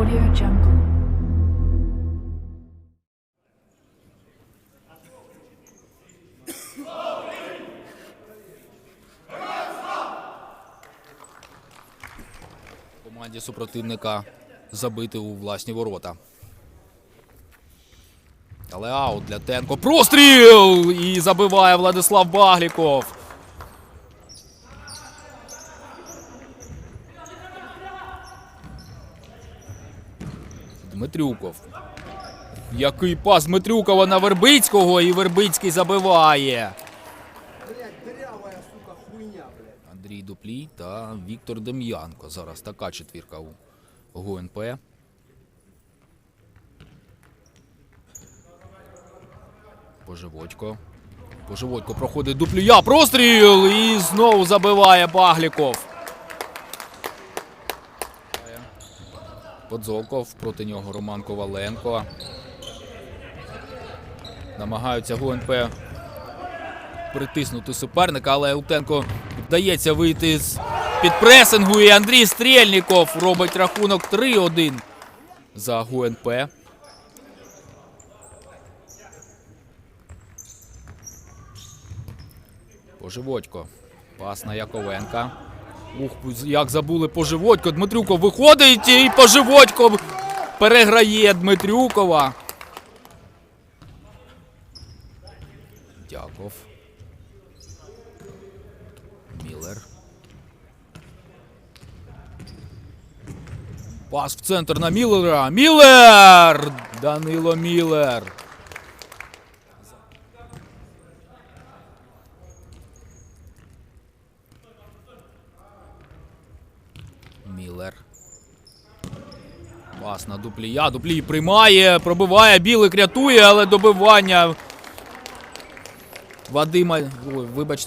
Audio Jungle. Команді супротивника забити у власні ворота. Але аут для Тенко. Простріл! І забиває Владислав Багліков. Дмитрюков. Який пас Дмитрюкова на Вербицького, і Вербицький забиває. Андрій Дуплій та Віктор Дем'янко. Зараз така четвірка у ГУНП. Поживодько. Поживодько проходить Дуплія. Простріл! І знову забиває Багліков. Подзолков проти нього Роман Коваленко. Намагаються ГУНП притиснути суперника, але Утенко вдається вийти з під пресингу. І Андрій Стрельніков робить рахунок 3-1 за ГУНП. Поживодько. Пас на Яковенка. Ух, як забули Поживодько. Дмитрюков виходить і Поживодько переграє Дмитрюкова. Дяков. Міллер. Пас в центр на Міллера. Міллер! Данило Міллер. Міллер. Пас на Дуплія. Дуплій приймає, пробиває, білик рятує, але добивання Вадима. Вибачте.